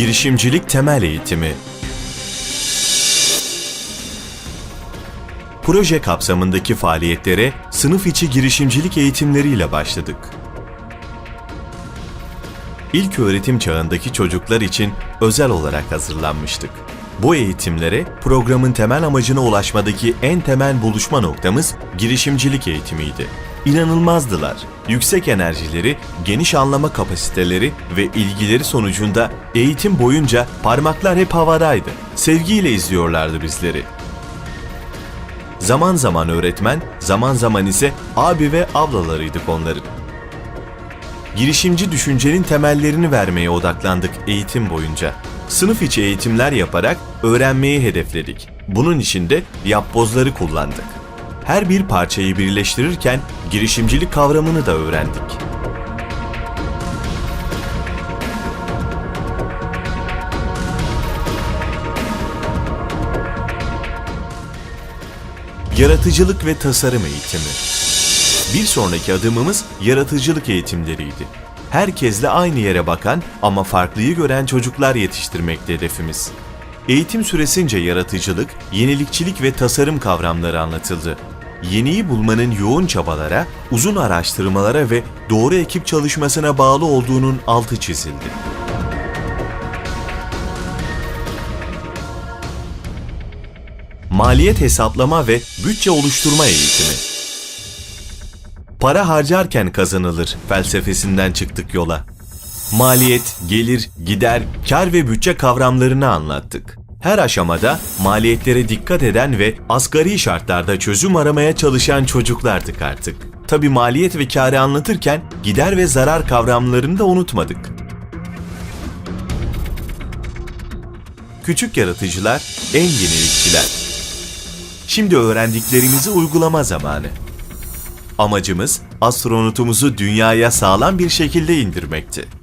Girişimcilik Temel Eğitimi Proje kapsamındaki faaliyetlere sınıf içi girişimcilik eğitimleriyle başladık. İlk öğretim çağındaki çocuklar için özel olarak hazırlanmıştık. Bu eğitimlere programın temel amacına ulaşmadaki en temel buluşma noktamız girişimcilik eğitimiydi. İnanılmazdılar. Yüksek enerjileri, geniş anlama kapasiteleri ve ilgileri sonucunda eğitim boyunca parmaklar hep havadaydı. Sevgiyle izliyorlardı bizleri. Zaman zaman öğretmen, zaman zaman ise abi ve ablalarıydık onların. Girişimci düşüncenin temellerini vermeye odaklandık eğitim boyunca. Sınıf içi eğitimler yaparak öğrenmeyi hedefledik. Bunun için de yapbozları kullandık. Her bir parçayı birleştirirken girişimcilik kavramını da öğrendik. Yaratıcılık ve tasarım eğitimi. Bir sonraki adımımız yaratıcılık eğitimleriydi. Herkesle aynı yere bakan ama farklıyı gören çocuklar yetiştirmekti hedefimiz. Eğitim süresince yaratıcılık, yenilikçilik ve tasarım kavramları anlatıldı. Yeniyi bulmanın yoğun çabalara, uzun araştırmalara ve doğru ekip çalışmasına bağlı olduğunun altı çizildi. Maliyet hesaplama ve bütçe oluşturma eğitimi. Para harcarken kazanılır felsefesinden çıktık yola. Maliyet, gelir, gider, kar ve bütçe kavramlarını anlattık. Her aşamada maliyetlere dikkat eden ve asgari şartlarda çözüm aramaya çalışan çocuklardık artık. Tabi maliyet ve karı anlatırken gider ve zarar kavramlarını da unutmadık. Küçük yaratıcılar, en yenilikçiler. Şimdi öğrendiklerimizi uygulama zamanı. Amacımız astronotumuzu dünyaya sağlam bir şekilde indirmekti.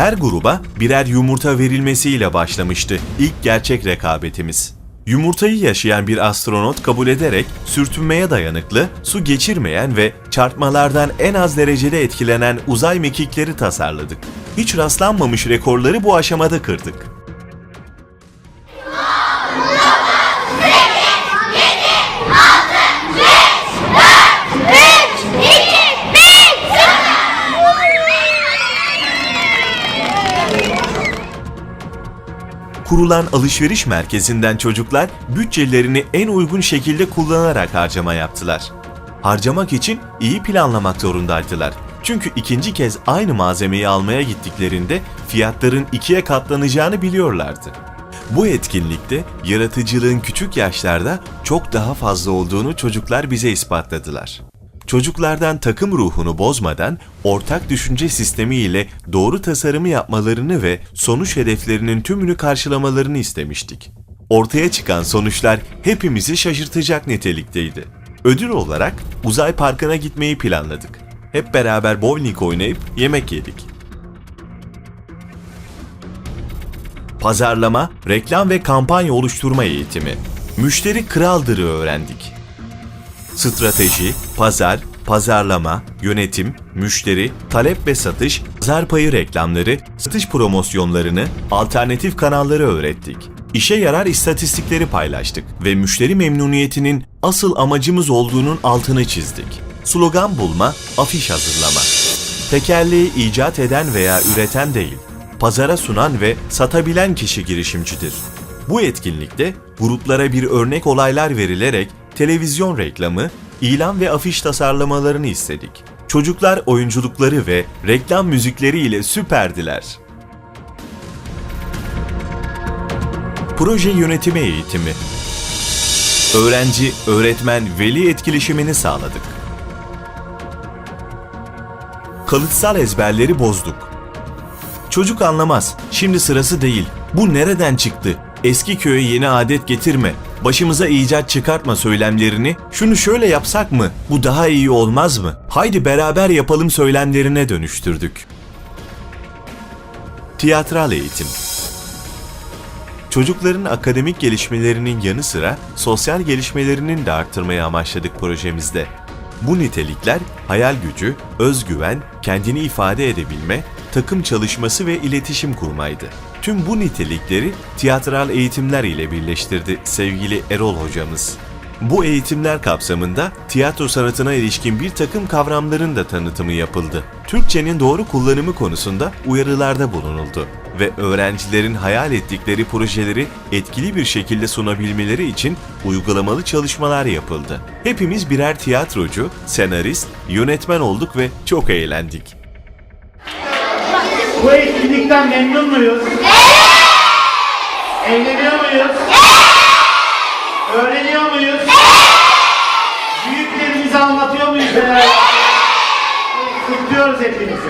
Her gruba birer yumurta verilmesiyle başlamıştı ilk gerçek rekabetimiz. Yumurtayı yaşayan bir astronot kabul ederek sürtünmeye dayanıklı, su geçirmeyen ve çarpmalardan en az derecede etkilenen uzay mekikleri tasarladık. Hiç rastlanmamış rekorları bu aşamada kırdık. Kurulan alışveriş merkezinden çocuklar bütçelerini en uygun şekilde kullanarak harcama yaptılar. Harcamak için iyi planlamak zorundaydılar. Çünkü ikinci kez aynı malzemeyi almaya gittiklerinde fiyatların ikiye katlanacağını biliyorlardı. Bu etkinlikte yaratıcılığın küçük yaşlarda çok daha fazla olduğunu çocuklar bize ispatladılar. Çocuklardan takım ruhunu bozmadan ortak düşünce sistemi ile doğru tasarımı yapmalarını ve sonuç hedeflerinin tümünü karşılamalarını istemiştik. Ortaya çıkan sonuçlar hepimizi şaşırtacak nitelikteydi. Ödül olarak uzay parkına gitmeyi planladık. Hep beraber bowling oynayıp yemek yedik. Pazarlama, reklam ve kampanya oluşturma eğitimi. Müşteri kraldırı öğrendik strateji, pazar, pazarlama, yönetim, müşteri, talep ve satış, pazar payı reklamları, satış promosyonlarını, alternatif kanalları öğrettik. İşe yarar istatistikleri paylaştık ve müşteri memnuniyetinin asıl amacımız olduğunun altını çizdik. Slogan bulma, afiş hazırlama. Tekerleği icat eden veya üreten değil, pazara sunan ve satabilen kişi girişimcidir. Bu etkinlikte gruplara bir örnek olaylar verilerek televizyon reklamı, ilan ve afiş tasarlamalarını istedik. Çocuklar oyunculukları ve reklam müzikleri ile süperdiler. Proje yönetimi eğitimi. Öğrenci, öğretmen, veli etkileşimini sağladık. Kalıtsal ezberleri bozduk. Çocuk anlamaz, şimdi sırası değil. Bu nereden çıktı? Eski köye yeni adet getirme, başımıza icat çıkartma söylemlerini şunu şöyle yapsak mı, bu daha iyi olmaz mı, haydi beraber yapalım söylemlerine dönüştürdük. Tiyatral eğitim Çocukların akademik gelişmelerinin yanı sıra sosyal gelişmelerinin de arttırmayı amaçladık projemizde. Bu nitelikler hayal gücü, özgüven, kendini ifade edebilme, takım çalışması ve iletişim kurmaydı. Tüm bu nitelikleri tiyatral eğitimler ile birleştirdi sevgili Erol hocamız. Bu eğitimler kapsamında tiyatro sanatına ilişkin bir takım kavramların da tanıtımı yapıldı. Türkçenin doğru kullanımı konusunda uyarılarda bulunuldu ve öğrencilerin hayal ettikleri projeleri etkili bir şekilde sunabilmeleri için uygulamalı çalışmalar yapıldı. Hepimiz birer tiyatrocu, senarist, yönetmen olduk ve çok eğlendik. Bu etkinlikten memnun muyuz? Eğleniyor muyuz? Öğreniyor muyuz? Büyüklerimize anlatıyor muyuz? neler? Kutluyoruz hepinizi.